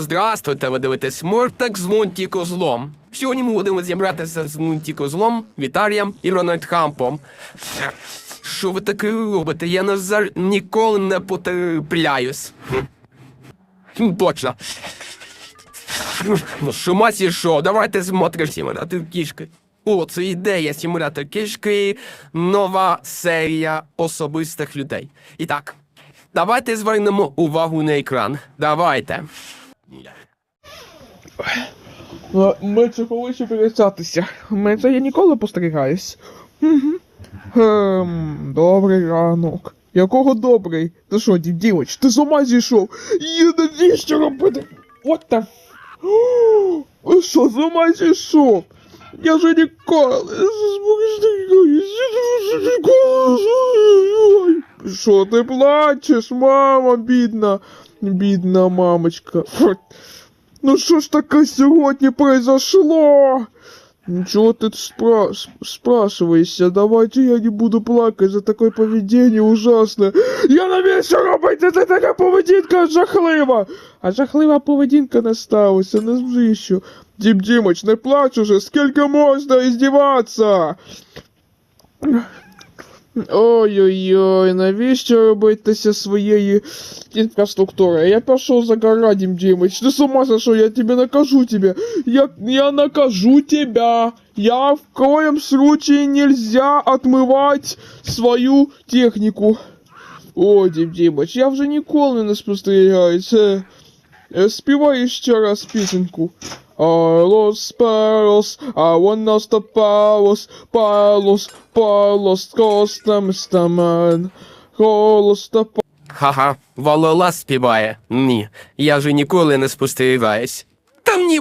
Здравствуйте, ви дивитесь Мортак з Монті Козлом. Сьогодні ми будемо зібратися з Монті Козлом, Віталієм і Рональд Хампом. Що ви таке робите? Я назар ніколи не потрапляюсь. Хм, Точно. Ну, шума що, давайте смотримо симулятор кішки. О, це ідея симулятор кішки, нова серія особистих людей. І так, давайте звернемо увагу на екран. Давайте. Ну, Ми це коли ще. Ми це я ніколи постерігаюсь. Ем, добрий ранок. Якого добрий? Ти що, дів- дівоч, ти з ума зійшов? Я навіщо робити? What the... О, що, з ума зійшов? Я же ніколи Що ти плачеш, мама, бідна? Бідна мамочка. Фу. Ну що ж таке сьогодні произошло? Ничего ты спра с- спрашиваешься, давайте я не буду плакать за такое поведение ужасное. Я на вечір робити, це така поведінка жахлива. А жахлива поведінка не сталася, не звіщо. Дім Дімоч, не плач уже, скільки можна іздіватися? Ой-ой-ой, навіщо робитися своєї інфраструктури? Я пішов загорать, Дім Дімыч. Ти з ума сошел, я тебе накажу тебе. Я, я накажу тебя. Я в коем случае нельзя отмывать свою техніку. О, Дім Дімыч, я вже ніколи не спостерігаюся. Е, Співай ще раз пісеньку. Палос, палос, а вона ста палос, палос, палос, костам стамен, голос та Ха-ха, Валола співає. Ні, я же ніколи не спостерігаюсь. Та мені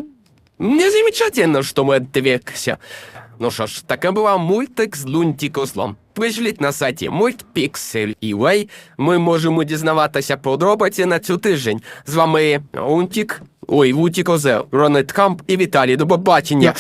не замечательно, що ми отвлекся. Ну що ж, таке була мультик з Лунті Козлом. Пришліть на сайті multpixel.ua. Ми можемо дізнаватися подробиці на цю тиждень. З вами Лунтік, ой, Вуті Козел, Рональд Камп і Віталій. До побачення.